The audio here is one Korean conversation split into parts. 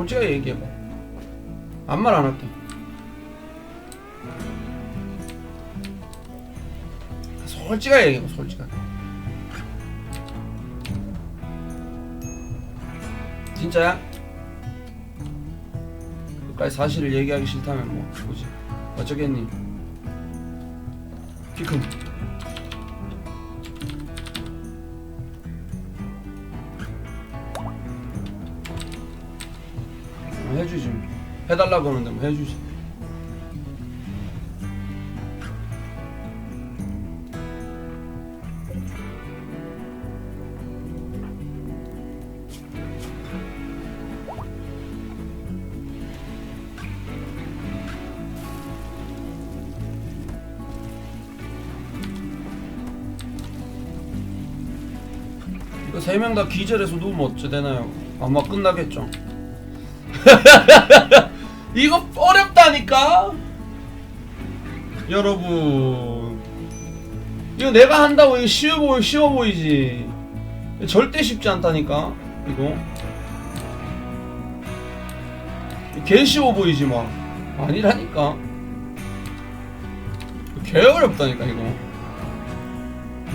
솔직하게 얘기해 봐. 아무 말 안 할게. 솔직하게 얘기해 봐 솔직하게. 진짜야? 끝까지 사실을 얘기하기 싫다면 뭐 뭐지. 어쩌겠니? 피큼 해주지 뭐. 해달라고 하는데 뭐 해주지 세 명 다 기절해서 누우면 어째 되나요? 아마 끝나겠죠. 이거 어렵다니까. 여러분, 이거 내가 한다고 이거 쉬워 보이 쉬워 보이지. 절대 쉽지 않다니까. 이거 개 쉬워 보이지 막 아니라니까. 개 어렵다니까 이거.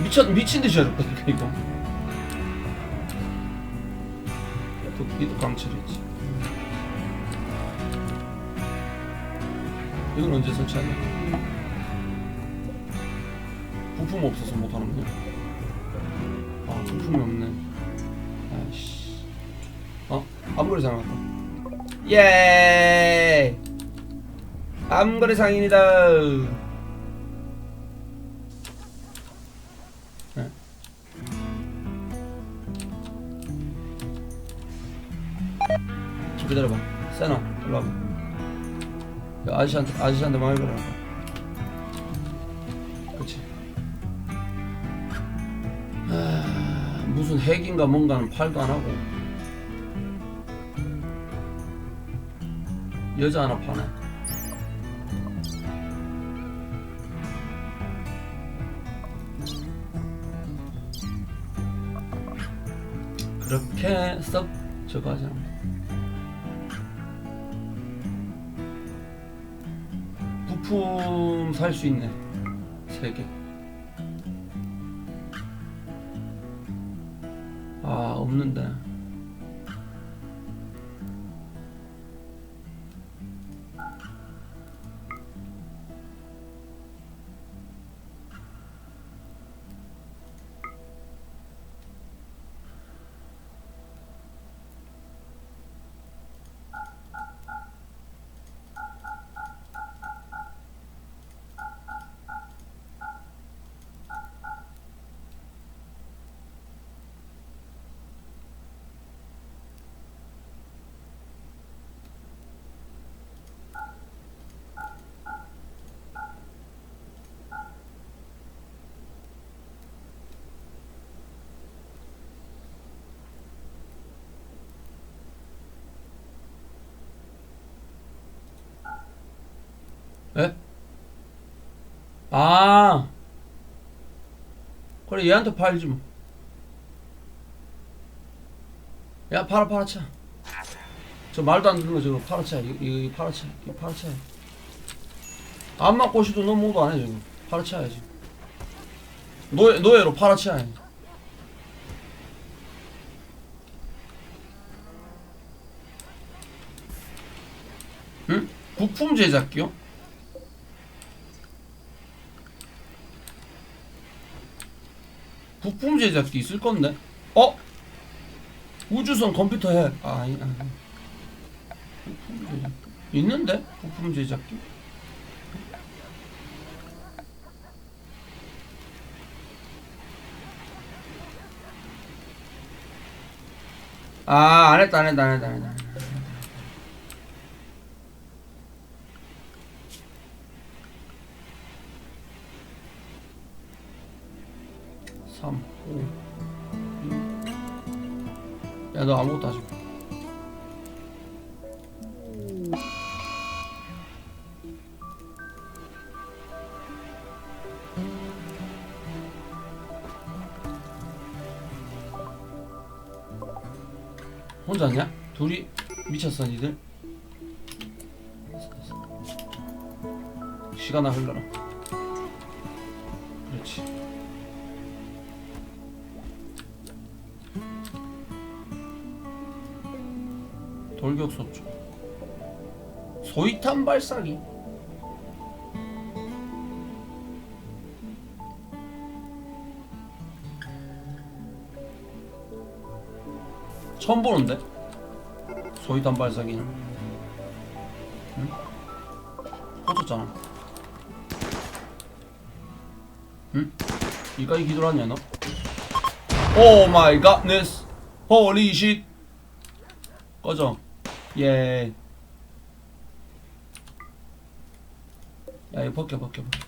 미쳤 미친 듯이 어렵다니까 이거. 도끼도 강철이지. 이건 언제 설치하냐? 부품 없어서 못 하는 거야? 아 부품이 없네. 아이씨. 어? 암거리 상 왔다. 예. 암거리 상인이다. 네. 좀 기다려봐. 세나, 일로 와봐. 야, 아저씨한테, 아저씨한테 말해보라. 그치. 아, 무슨 핵인가 뭔가는 팔도 안 하고. 여자 하나 파네. 그렇게 썩 저거 하잖아. 부품 살 수 있네. 세 개. 아, 없는데. 에? 아. 그래 얘한테 팔지 뭐. 야 팔아 팔아 차. 저 말도 안거 저거 팔아 차. 이거 이거 팔아 차. 이거 팔아 차. 안 맞고 싶도 너무 뭐도 안해 지금. 팔아 차야지. 노예 노예로 팔아 차. 응? 부품 제작기요? 부품 제작기 있을 건데? 어? 우주선 컴퓨터 해. 아, 아니. 부품 제작기. 있는데? 부품 제작기? 아, 안 했다, 안 했다, 안 했다, 안 했다. 야, 너 아무것도 하지 마. 혼자냐? 둘이 미쳤어 니들 시간아 흘러라 그렇지 돌격 소총 소위탄 발사기. 처음 보는데? 소위탄 발사기는? 응? 꽂혔잖아. 응? 이까지 기절하냐 너? 오 마이 갓네스. 홀리 쉿 꺼져 예. 야 이거 벗겨 벗겨 벗겨.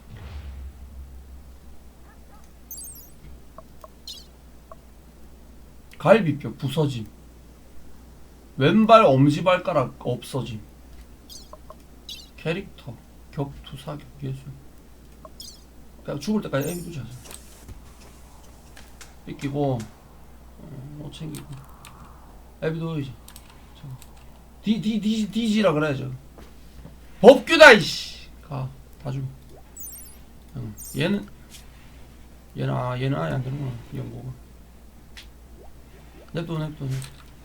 갈비뼈 부서짐. 왼발 엄지발가락 없어짐. 캐릭터 격투 사격 예술. 그냥 죽을 때까지 애기 두자 뺏기고 어, 못 챙기고. 애비 넣어야지 디, 디, 디, 디지라 그래야죠. 법규다, 이씨. 가, 다 줌. 응. 얘는, 얘는, 아, 얘는 아예 안 되는구나. 연고가. 냅둬, 냅둬, 냅둬.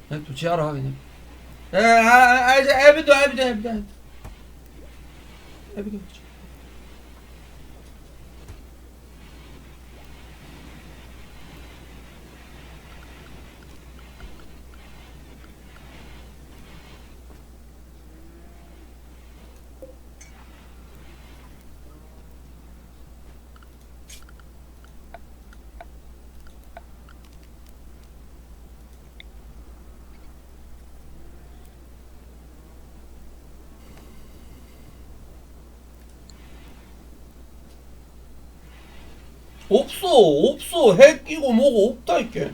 냅둬, 지하라 하게 냅둬. 에, 아, 아, 아, 이제 애비도, 애비도, 애비도, 애비도. 애비도. 없어, 없어. 핵 끼고 뭐고 없다, 이게.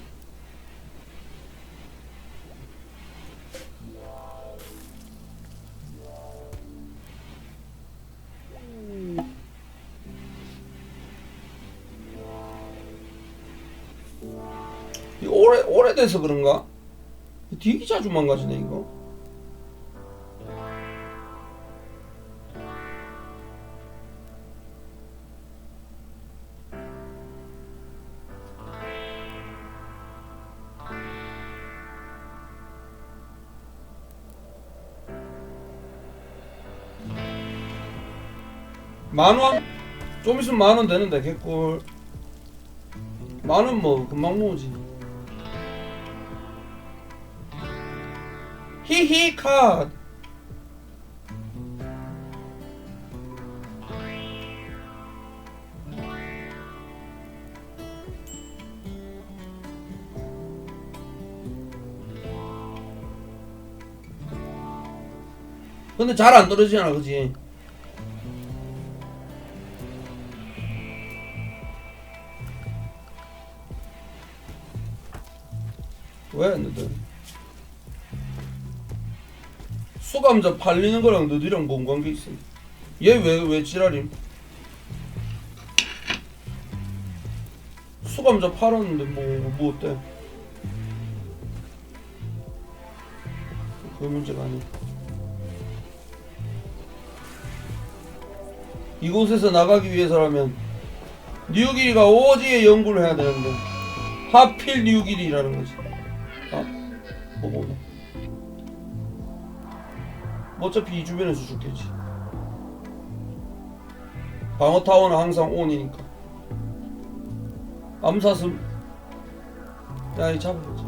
이거 오래, 오래돼서 그런가? 되게 자주 망가지네, 이거. 만원? 좀 있으면 만원 되는데 개꿀. 만원 뭐 금방 모으지. 히히 컷. 근데 잘 안 떨어지잖아 그지 왜 너들 수감자 팔리는 거랑 너들이랑 뭔 관계 있어? 얘 왜 왜 지랄임? 수감자 팔았는데 뭐, 뭐 어때? 그 문제가 아니야. 이곳에서 나가기 위해서라면 뉴길이가 오지에 연구를 해야 되는데 하필 뉴길이라는 거지 아, 뭐고 어차피 이 주변에서 죽겠지. 방어 타워는 항상 온이니까. 암사슴 야이 잡아보자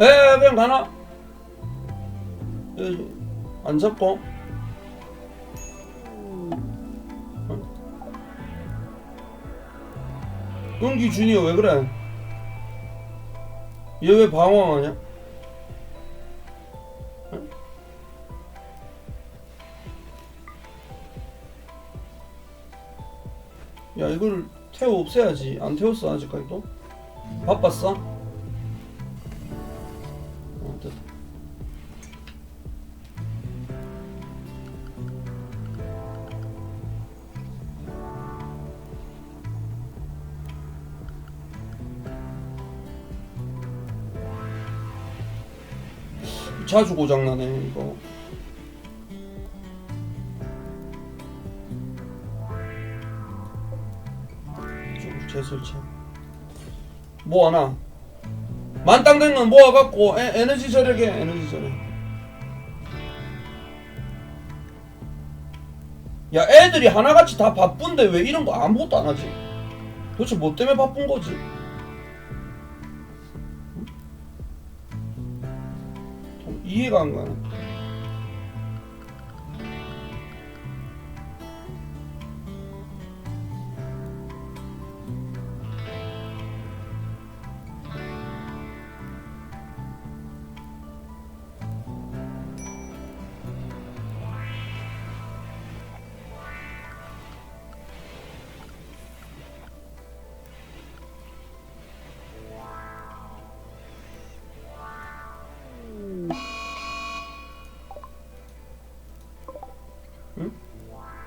에 그냥 가나? 에, 안 잡고 은기 주니어 왜 그래? 얘 왜 방황하냐? 응? 야 이걸 태워 없애야지 안 태웠어 아직까지도? 바빴어? 어, 자주 고장나네 이거. 쭉 제설차 뭐 하나? 만땅 된건 모아갖고 에, 에너지 절약해 에너지 절약. 야 애들이 하나같이 다 바쁜데 왜 이런 거 아무것도 안 하지? 도대체 뭐 때문에 바쁜 거지 이해가 안 가네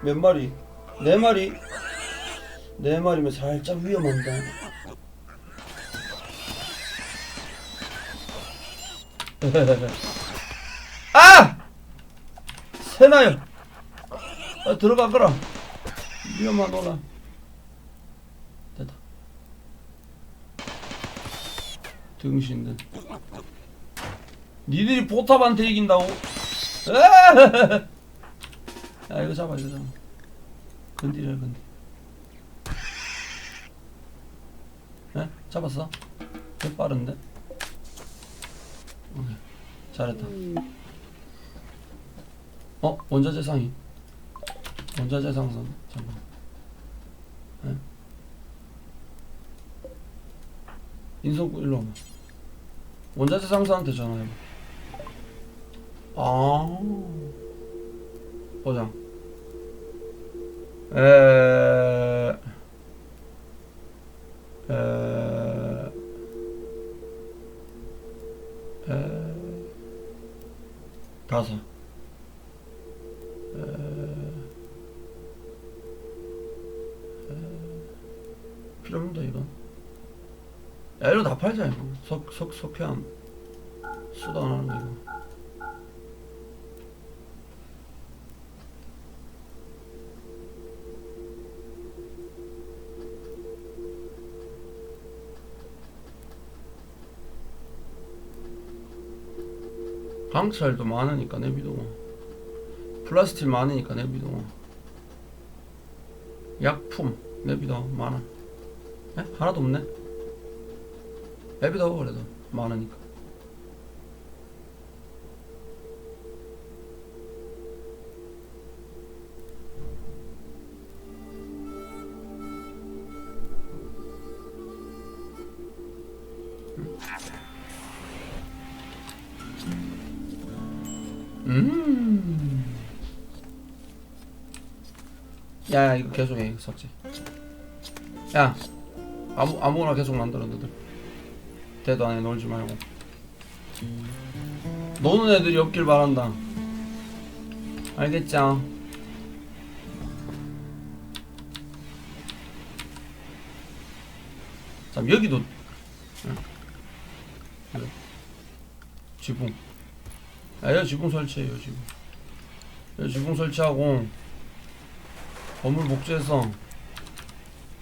몇 마리? 네 마리? 네 마리면 살짝 위험한다. 아! 새나요. 아, 들어가거라. 위험하노라. 됐다. 등신들. 니들이 포탑한테 이긴다고? 아! 야 이거 잡아 이거 잡아 건디려 건디 에? 잡았어? 개 빠른데? 오케이 잘했다 어? 원자재 상이 원자재 상선 잠깐 에? 인성구 일로 와봐 원자재 상사한테 전화해봐 아 보자. 에... 에... 필요 없는데 이건. 야 이거 다 팔자 이거. 석, 석, 석회암. 수도 안 하는 거. 강철도 많으니까 내비도 플라스틱 많으니까 내비도 약품 내비도 많아 에? 하나도 없네. 내비도 그래도 많으니까 음. 야, 야 이거 계속해 삭제. 야, 아무 아무거나 계속 만들어 너들. 대도 안에 놀지 말고. 노는 애들이 없길 바란다. 알겠죠? 자 여기도 응. 지붕. 야, 여기 지붕 설치해요 지금. 여기 지붕 설치하고 건물 복제해서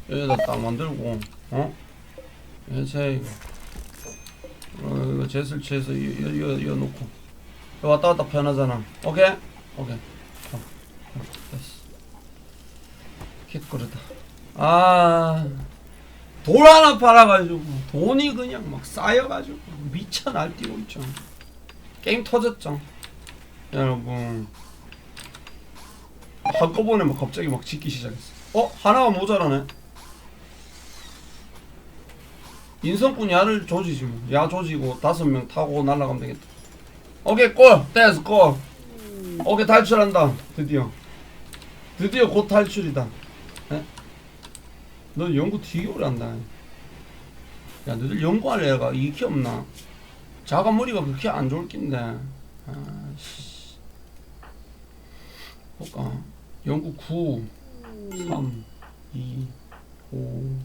여기다 딱 만들고 어? 해체 이거. 어, 이거 재설치해서 이거 이거 이거 놓고 이거 왔다 갔다 편하잖아. 오케이? 오케이. 어, 어, 됐어. 개꿀이다. 아. 돌 하나 팔아가지고 돈이 그냥 막 쌓여가지고 미쳐 날뛰고 있죠. 게임 터졌죠. 여러분 한꺼번에 막 갑자기 막 짓기 시작했어. 어 하나가 모자라네. 인성꾼 야를 조지지 뭐. 야 조지고 다섯 명 타고 날아가면 되겠다. 오케이 골 됐어 골. 오케이 탈출한다 드디어. 드디어 곧 탈출이다. 에? 너 연구 되게 오래 한다. 야 너들 연구할 애가 이게 없나? 자가 머리가 그렇게 안 좋을 낀데. 아씨. 볼까? 연구 9, 3, 2, 5,